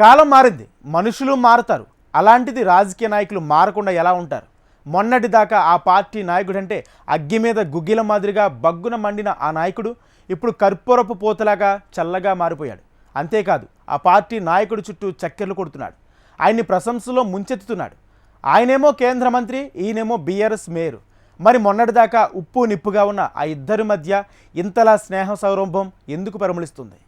కాలం మారింది. మనుషులు మారుతారు. అలాంటిది రాజకీయ నాయకులు మారకుండా ఎలా ఉంటారు? మొన్నటి దాకా ఆ పార్టీ నాయకుడంటే అగ్గి మీద గుగ్గిల మాదిరిగా బగ్గున మండిన ఆ నాయకుడు ఇప్పుడు కర్పూరపు పోతలాగా చల్లగా మారిపోయాడు. అంతేకాదు ఆ పార్టీ నాయకుడి చుట్టూ చక్కెర్లు కొడుతున్నాడు. ఆయన్ని ప్రశంసలో ముంచెత్తుతున్నాడు. ఆయనేమో కేంద్ర మంత్రి ఈయనేమో బీఆర్ఎస్ మేయర్. మరి మొన్నటిదాకా ఉప్పు నిప్పుగా ఉన్న ఆ ఇద్దరి మధ్య ఇంతలా స్నేహ సౌరంభం ఎందుకు పరిమళిస్తుంది?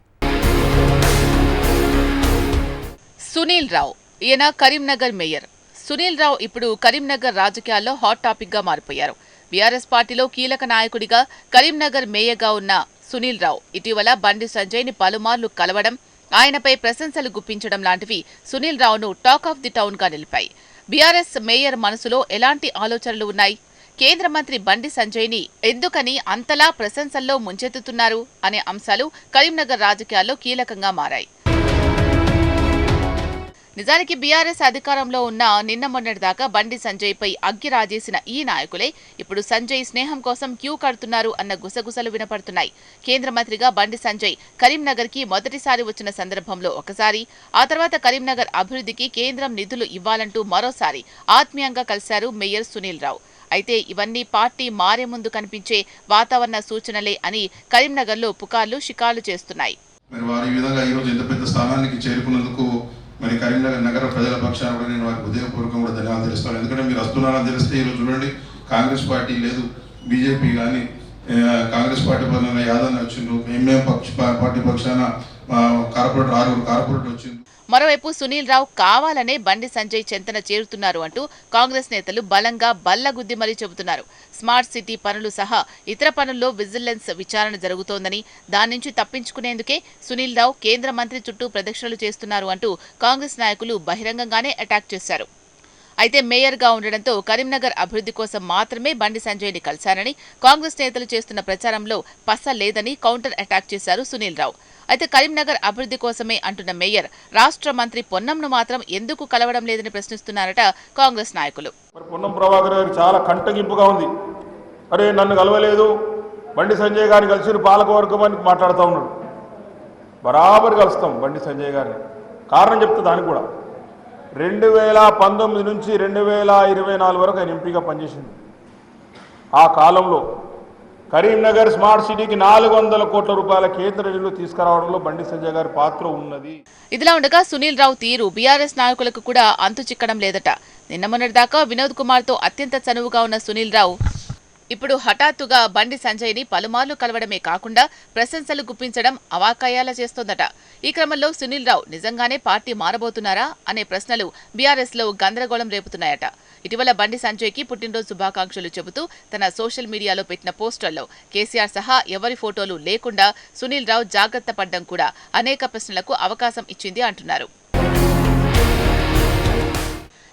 సునీల్ రావు ఈయన కరీంనగర్ మేయర్. సునీల్ రావు ఇప్పుడు కరీంనగర్ రాజకీయాల్లో హాట్ టాపిక్గా మారిపోయారు. బీఆర్ఎస్ పార్టీలో కీలక నాయకుడిగా కరీంనగర్ మేయర్గా ఉన్న సునీల్ రావు ఇటీవల బండి సంజయ్ని పలుమార్లు కలవడం ఆయనపై ప్రశంసలు గుప్పించడం లాంటివి సునీల్ రావును టాక్ ఆఫ్ ది టౌన్గా నిలిపాయి. బీఆర్ఎస్ మేయర్ మనసులో ఎలాంటి ఆలోచనలు ఉన్నాయి? కేంద్ర మంత్రి బండి సంజయ్ని ఎందుకని అంతలా ప్రశంసల్లో ముంచెత్తుతున్నారు? అనే అంశాలు కరీంనగర్ రాజకీయాల్లో కీలకంగా మారాయి. నిజానికి బీఆర్ఎస్ అధికారంలో ఉన్న నిన్న మొన్నటిదాకా బండి సంజయ్ పై అగ్గి రాజేసిన ఈ నాయకులే ఇప్పుడు సంజయ్ స్నేహం కోసం క్యూ కడుతున్నారు అన్న గుసగుసలు వినపడుతున్నాయి. కేంద్ర మంత్రిగా బండి సంజయ్ కరీంనగర్కి మొదటిసారి వచ్చిన సందర్భంలో ఒకసారి ఆ తర్వాత కరీంనగర్ అభివృద్ధికి కేంద్రం నిధులు ఇవ్వాలంటూ మరోసారి ఆత్మీయంగా కలిశారు మేయర్ సునీల్ రావు. అయితే ఇవన్నీ పార్టీ మారే ముందు కనిపించే వాతావరణ సూచనలే అని కరీంనగర్లో పుకార్లు షికార్లు చేస్తున్నాయి. మరి వారు ఈ విధంగా ఈరోజు ఎంత పెద్ద స్థానానికి చేరుకున్నందుకు మరి కరీంనగర్ నగర ప్రజల పక్షాన కూడా నేను వారికి హృదయపూర్వకం కూడా ధన్యవాదాలు తెలుస్తాను. ఎందుకంటే మీరు వస్తున్నారని తెలిస్తే ఈరోజు చూడండి కాంగ్రెస్ పార్టీ లేదు బీజేపీ కానీ కాంగ్రెస్ పార్టీ పరంగా యాదవ్ వచ్చిండ్రు ఎంఎం పక్ష పార్టీ పక్షాన కార్పొరేట్ కార్పొరేటర్ ఆరుగురు కార్పొరేటర్ వచ్చిండ్రు. మరోవైపు సునీల్ రావు కావాలనే బండి సంజయ్ చెంతన చేరుతున్నారు అంటూ కాంగ్రెస్ నేతలు బలంగా బల్లగుద్ది మరీ చెబుతున్నారు. స్మార్ట్ సిటీ పనులు సహా ఇతర పనుల్లో విజిలెన్స్ విచారణ జరుగుతోందని దాని నుంచి తప్పించుకునేందుకే సునీల్ రావు కేంద్ర మంత్రి చుట్టూ ప్రదక్షిణలు చేస్తున్నారు అంటూ కాంగ్రెస్ నాయకులు బహిరంగంగానే అటాక్ చేశారు. అయితే మేయర్గా ఉండడంతో కరీంనగర్ అభివృద్ధి కోసం మాత్రమే బండి సంజయ్ని కలిశారని కాంగ్రెస్ నేతలు చేస్తున్న ప్రచారంలో పస లేదని కౌంటర్ అటాక్ చేశారు సునీల్ రావు అయితే కరీంనగర్ అభివృద్ధి కోసమే అంటున్న మేయర్ రాష్ట్ర మంత్రి పొన్నంను మాత్రం ఎందుకు కలవడం లేదని ప్రశ్నిస్తున్నారట కాంగ్రెస్ నాయకులు. మరి పొన్నం ప్రభాకర్ గారు చాలా కంటగింపుగా ఉంది. అరే నన్ను కలవలేదు. బండి సంజయ్ గారిని కలిసి పాలకవర్గం అని మాట్లాడుతూ ఉన్నాడు. బరాబర్ కలుస్తాం బండి సంజయ్ గారిని. కారణం చెప్తే దానికి కూడా. రెండు వేల పంతొమ్మిది నుంచి రెండు వేల ఇరవై నాలుగు వరకు ఆయన ఎంపీగా పనిచేసింది. ఆ కాలంలో కరీంనగర్ స్మార్ట్ సిటీకి నాలుగు వందల కోట్ల రూపాయల కేంద్ర నిధులు తీసుకురావడంలో బండి సంజయ్ గారి పాత్ర ఉన్నది. ఇదిలా ఉండగా సునీల్ రావు తీరు బీఆర్ఎస్ నాయకులకు కూడా అంతు చిక్కడం లేదట. నిన్న మొన్నటిదాకా వినోద్ కుమార్తో అత్యంత చనువుగా ఉన్న సునీల్ రావు ఇప్పుడు హఠాత్తుగా బండి సంజయ్ని పలుమార్లు కలవడమే కాకుండా ప్రశంసలు గుప్పించడం అవాకాయాల చేస్తోందట. ఈ క్రమంలో సునీల్ రావు నిజంగానే పార్టీ మారబోతున్నారా అనే ప్రశ్నలు బీఆర్ఎస్లో గందరగోళం రేపుతున్నాయట. ఇటీవల బండి సంజయ్కి పుట్టినరోజు శుభాకాంక్షలు చెబుతూ తన సోషల్ మీడియాలో పెట్టిన పోస్టర్లో కేసీఆర్ సహా ఎవరి ఫోటోలు లేకుండా సునీల్ రావు జాగ్రత్త పడ్డం కూడా అనేక ప్రశ్నలకు అవకాశం ఇచ్చింది అంటున్నారు.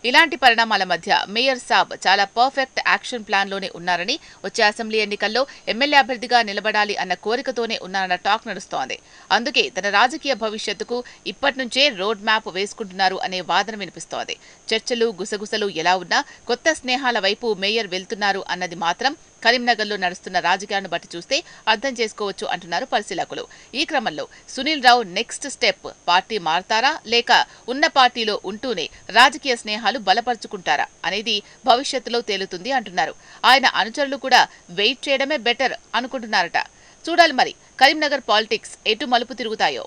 ఇలాంటి పరిణామాల మధ్య మేయర్ సాబ్ చాలా పర్ఫెక్ట్ యాక్షన్ ప్లాన్లోనే ఉన్నారని వచ్చే అసెంబ్లీ ఎన్నికల్లో ఎమ్మెల్యే అభ్యర్థిగా నిలబడాలి అన్న కోరికతోనే ఉన్నారన్న టాక్ నడుస్తోంది. అందుకే తన రాజకీయ భవిష్యత్తుకు ఇప్పటి నుంచే రోడ్ మ్యాప్ వేసుకుంటున్నారు అనే వాదన వినిపిస్తోంది. చర్చలు గుసగుసలు ఎలా ఉన్నా కొత్త స్నేహాల వైపు మేయర్ వెళ్తున్నారు అన్నది మాత్రం కరీంనగర్లో నడుస్తున్న రాజకీయాలను బట్టి చూస్తే అర్థం చేసుకోవచ్చు అంటున్నారు పరిశీలకులు. ఈ క్రమంలో Sunil Rao next step. Party మారతారా లేక ఉన్న పార్టీలో ఉంటూనే రాజకీయ స్నేహాలు బలపరుచుకుంటారా అనేది భవిష్యత్తులో తేలుతుంది అంటున్నారు. ఆయన అనుచరులు కూడా వెయిట్ చేయడమే బెటర్ అనుకుంటున్నారట. చూడాలి మరి కరీంనగర్ పాలిటిక్స్ ఎటు మలుపు తిరుగుతాయో.